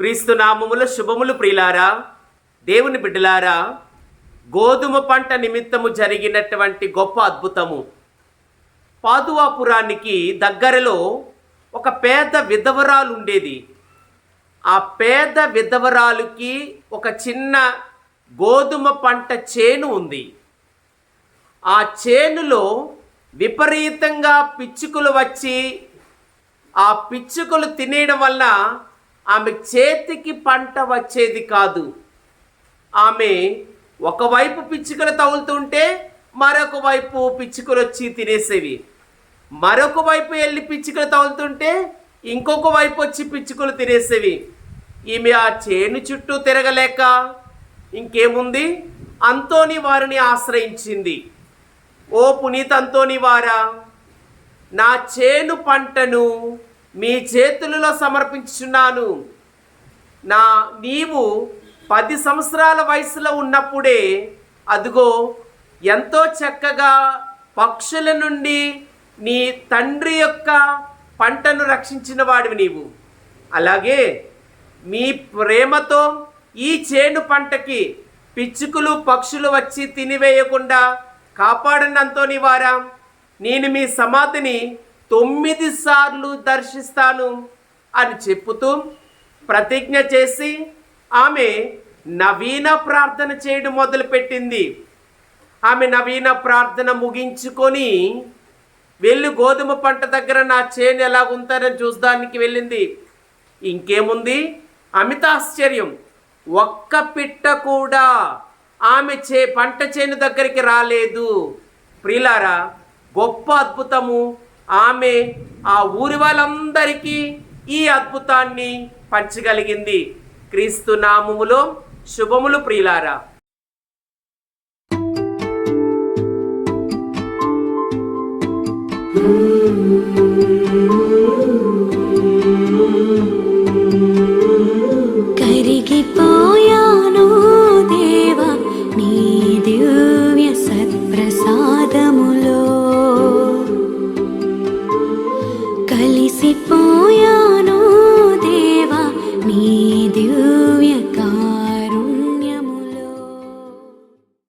క్రీస్తు నామముల శుభములు ప్రియులారా దేవుని బిడ్డలారా గోధుమ పంట నిమిత్తము జరిగినటువంటి గొప్ప అద్భుతము. పాదువాపురానికి దగ్గరలో ఒక పేద విధవరాలు ఉండేది. ఆ పేద విధవరాలుకి ఒక చిన్న గోధుమ పంట చేను ఉంది. ఆ చేనులో విపరీతంగా పిచ్చుకలు వచ్చి ఆ పిచ్చుకలు తినేయడం వల్ల ఆమె చేతికి పంట వచ్చేది కాదు. ఆమె ఒకవైపు పిచ్చుకలు తగులుతుంటే మరొక వైపు పిచ్చుకలు వచ్చి తినేసేవి. మరొక వైపు వెళ్ళి పిచ్చుకలు తగులుతుంటే ఇంకొక వైపు వచ్చి పిచ్చుకలు తినేసేవి. ఈమె ఆ చేను చుట్టూ తిరగలేక ఇంకేముంది? అంతోని వారిని ఆశ్రయించింది. ఓ పునీత్ అంతోని వారా నా చేను పంటను మీ చేతులలో సమర్పించున్నాను నా నీవు పది సంవత్సరాల వయసులో ఉన్నప్పుడే అదిగో ఎంతో చక్కగా పక్షుల నుండి నీ తండ్రి యొక్క పంటను రక్షించిన వాడివి నీవు. అలాగే మీ ప్రేమతో ఈ చేను పంటకి పిచ్చుకలు పక్షులు వచ్చి తినివేయకుండా కాపాడినంతోని వారా నేను మీ సమాధిని తొమ్మిది సార్లు దర్శిస్తాను అని చెప్పుతూ ప్రతిజ్ఞ చేసి ఆమె నవీన ప్రార్థన చేయడం మొదలుపెట్టింది. ఆమె నవీన ప్రార్థన ముగించుకొని వెళ్ళి గోధుమ పంట దగ్గర నా చేను ఎలా ఉంటారని చూసడానికి వెళ్ళింది. ఇంకేముంది? అమిత ఆశ్చర్యం. ఒక్క పిట్ట కూడా ఆమె చే పంట చేను దగ్గరికి రాలేదు. ప్రిలారా గొప్ప అద్భుతము. ఆమె ఆ ఊరి వాళ్ళందరికీ ఈ అద్భుతాన్ని పంచగలిగింది. క్రీస్తు నామములో శుభములు ప్రియులారా. కరిగిపోయాను